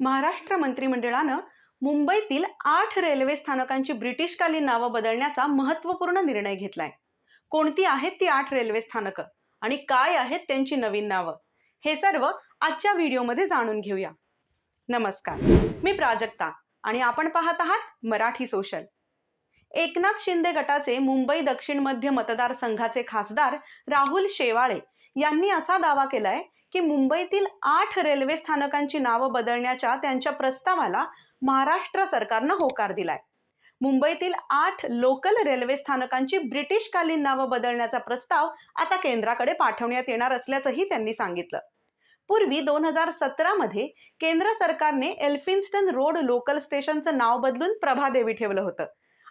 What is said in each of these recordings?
महाराष्ट्र मंत्रिमंडळानं मुंबईतील आठ रेल्वे स्थानकांची ब्रिटिशकालीन नावं बदलण्याचा महत्त्वपूर्ण निर्णय घेतलाय. कोणती आहेत ती आठ रेल्वे स्थानकं? आणि काय आहेत त्यांची नवीन नावं? हे सर्व आजच्या व्हिडिओमध्ये जाणून घेऊया. नमस्कार. मी प्राजक्ता आणि आपण पाहत आहात मराठी सोशल. एकनाथ शिंदे गटाचे मुंबई दक्षिण मध्य मतदारसंघाचे खासदार राहुल शेवाळे यांनी असा दावा केलाय की मुंबईतील आठ रेल्वे स्थानकांची नावं बदलण्याच्या त्यांच्या प्रस्तावाला महाराष्ट्र सरकारनं होकार दिलाय. मुंबईतील आठ लोकल रेल्वे स्थानकांची ब्रिटिशकालीन नावं बदलण्याचा प्रस्ताव आता केंद्राकडे पाठवण्यात येणार असल्याचंही त्यांनी सांगितलं. पूर्वी दोन हजार सतरामध्ये केंद्र सरकारने एल्फिन्स्टन रोड लोकल स्टेशनचं नाव बदलून प्रभादेवी ठेवलं होतं.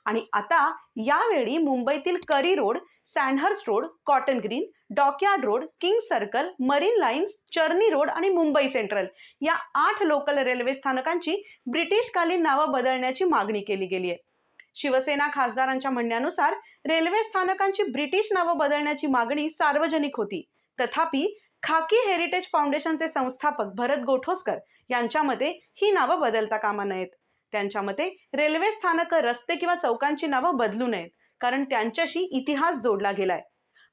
आणि आता यावेळी मुंबईतील curry road Sandhurst road cotton green dockyard road king circle marine lines Charni road आणि मुंबई सेंट्रल या आठ लोकल रेल्वे स्थानकांची ब्रिटिशकालीन नावं बदलण्याची मागणी केली गेली आहे शिवसेना खासदारांच्या म्हणण्यानुसार रेल्वे स्थानकांची ब्रिटिश नावं बदलण्याची मागणी सार्वजनिक होती. तथापि खाकी हेरिटेज फाउंडेशनचे संस्थापक भरत गोठोसकर यांच्या मते ही नावं बदलता कामा नयेत. त्यांच्या मते रेल्वे स्थानक रस्ते किंवा चौकांची नावं बदलू नयेत. कारण त्यांच्याशी इतिहास जोडला गेलाय.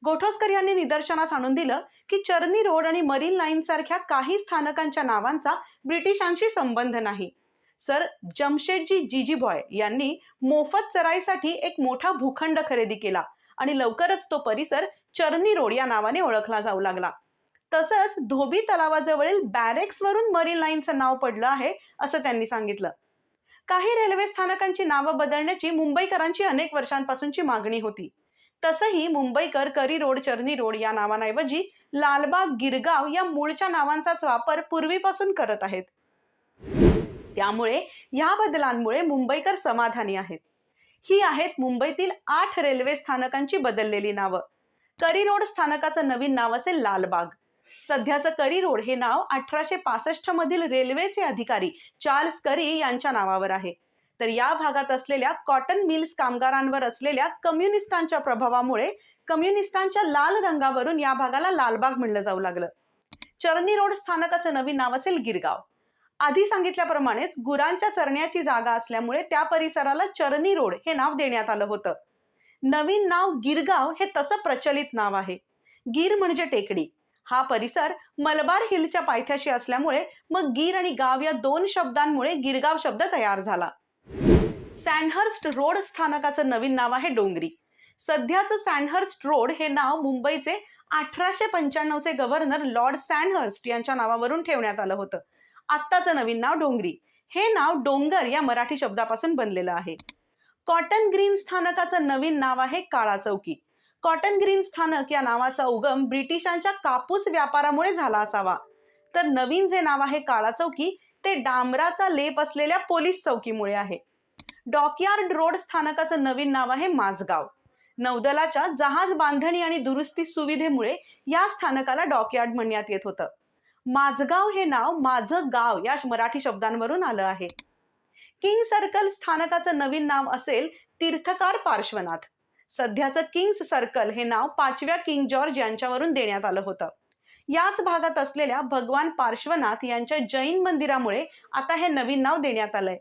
गोठोसकर यांनी निदर्शनास आणून दिलं की चर्नी रोड आणि मरीन लाईन सारख्या काही स्थानकांच्या नावांचा ब्रिटिशांशी संबंध नाही. सर जमशेदजी जीजी बॉय यांनी मोफत चराईसाठी एक मोठा भूखंड खरेदी केला आणि लवकरच तो परिसर चर्नी रोड या नावाने ओळखला जाऊ लागला. तसंच धोबी तलावाजवळील बॅरेक्स वरून मरीन लाईनचं नाव पडलं आहे असं त्यांनी सांगितलं. काही रेल्वे स्थानकांची नावं बदलण्याची मुंबईकरांची अनेक वर्षांपासूनची मागणी होती. तसंही Mumbaikar curry road Charni road या नावांऐवजी लालबाग गिरगाव या मूळच्या नावांचाच वापर पूर्वीपासून करत आहेत. त्यामुळे या बदलांमुळे मुंबईकर समाधानी आहेत. ही आहेत मुंबईतील आठ रेल्वे स्थानकांची बदललेली नावं. करी रोड स्थानकाचं नवीन नाव असेल लालबाग. सध्याचं करी रोड हे नाव अठराशे पासष्ट मधील रेल्वेचे अधिकारी चार्ल्स करी यांच्या नावावर आहे. तर या भागात असलेल्या कॉटन मिल्स कामगारांवर असलेल्या कम्युनिस्टांच्या प्रभावामुळे कम्युनिस्टांच्या लाल रंगावरून या भागाला लालबाग म्हणलं जाऊ लागलं. चरणी रोड स्थानकाचं नवीन नाव असेल गिरगाव. आधी सांगितल्याप्रमाणेच गुरांच्या चरण्याची जागा असल्यामुळे त्या परिसराला चरणी रोड हे नाव देण्यात आलं होतं. नवीन नाव गिरगाव हे तसं प्रचलित नाव आहे. गिर म्हणजे टेकडी. हा परिसर मलबार हिलच्या पायथ्याशी असल्यामुळे मग गिर आणि गाव या दोन शब्दांमुळे गिरगाव शब्द तयार झाला. सँडहर्स्ट रोड स्थानकाचं नवीन नाव आहे डोंगरी. सध्याचं सँडहर्स्ट रोड हे नाव मुंबईचे अठराशे पंच्याण्णवचे गव्हर्नर लॉर्ड सँडहर्स्ट यांच्या नावावरून ठेवण्यात आलं होतं. आत्ताचं नवीन नाव डोंगरी. हे नाव डोंगर या मराठी शब्दापासून बनलेलं आहे. कॉटन ग्रीन स्थानकाचं नवीन नाव आहे काळा चौकी कॉटन ग्रीन स्थानक या नावाचा उगम ब्रिटिशांच्या कापूस व्यापारामुळे झाला असावा. तर नवीन जे नाव आहे काळा चौकी ते डांबराचा लेप असलेल्या पोलीस चौकीमुळे आहे. डॉकयार्ड रोड स्थानकाचं नवीन नाव आहे माझगाव नौदलाच्या जहाज बांधणी आणि दुरुस्ती सुविधेमुळे या स्थानकाला डॉकयार्ड म्हणण्यात येत होतं. माझगाव हे नाव माझं गाव या मराठी शब्दांवरून आलं आहे. किंग सर्कल स्थानकाचं नवीन नाव असेल तीर्थकार पार्श्वनाथ. सध्याचं किंग्स सर्कल हे नाव पाचव्या किंग जॉर्ज यांच्यावरून देण्यात आलं होतं. याच भागात असलेल्या भगवान पार्श्वनाथ यांच्या जैन मंदिरामुळे आता हे नवीन नाव देण्यात आलंय.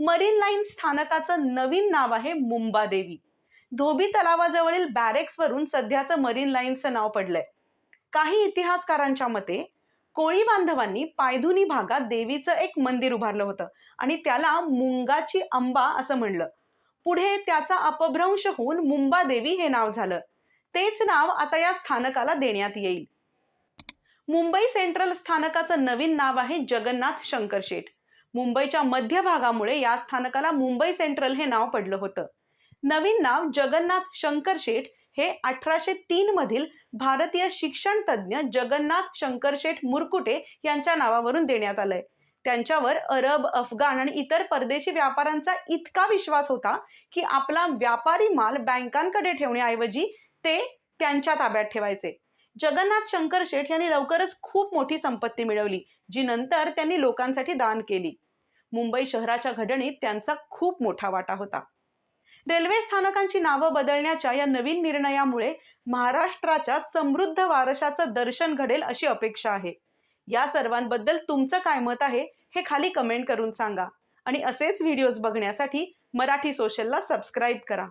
मरीन लाईन स्थानकाचं नवीन नाव आहे मुंबादेवी धोबी तलावाजवळील बॅरेक्स वरून सध्याचं मरीन लाईनचं नाव पडलंय. काही इतिहासकारांच्या मते कोळी बांधवांनी पायधुनी भागात देवीचं एक मंदिर उभारलं होतं आणि त्याला मुंगाची अंबा असं म्हणलं. पुढे त्याचा अपभ्रंश होऊन मुंबादेवी हे नाव झालं. तेच नाव आता या स्थानकाला देण्यात येईल. मुंबई सेंट्रल स्थानकाचं नवीन नाव आहे जगन्नाथ शंकर शेठ. मुंबईच्या मध्य भागामुळे या स्थानकाला मुंबई सेंट्रल हे नाव पडलं होतं. नवीन नाव जगन्नाथ शंकर शेठ हे अठराशे तीन मधील भारतीय शिक्षण तज्ज्ञ जगन्नाथ शंकरशेठ मुरकुटे यांच्या नावावरून देण्यात आलंय. त्यांच्यावर अरब अफगाण आणि इतर परदेशी व्यापाऱ्यांचा इतका विश्वास होता की आपला व्यापारी माल बँकांकडे ठेवण्याऐवजी ते त्यांच्या ताब्यात ठेवायचे. जगन्नाथ शंकर शेठ यांनी लवकरच खूप मोठी संपत्ती मिळवली जी नंतर त्यांनी लोकांसाठी दान केली. मुंबई शहराच्या घडणीत त्यांचा खूप मोठा वाटा होता. रेल्वे स्थानकांची नावं बदलण्याच्या या नवीन निर्णयामुळे महाराष्ट्राच्या समृद्ध वारशाचं दर्शन घडेल अशी अपेक्षा आहे. या सर्वांबद्दल तुमचं काय मत आहे? हे खाली कमेंट करून सांगा. आणि असेच व्हिडिओज बघण्यासाठी मराठी सोशलला सबस्क्राईब करा.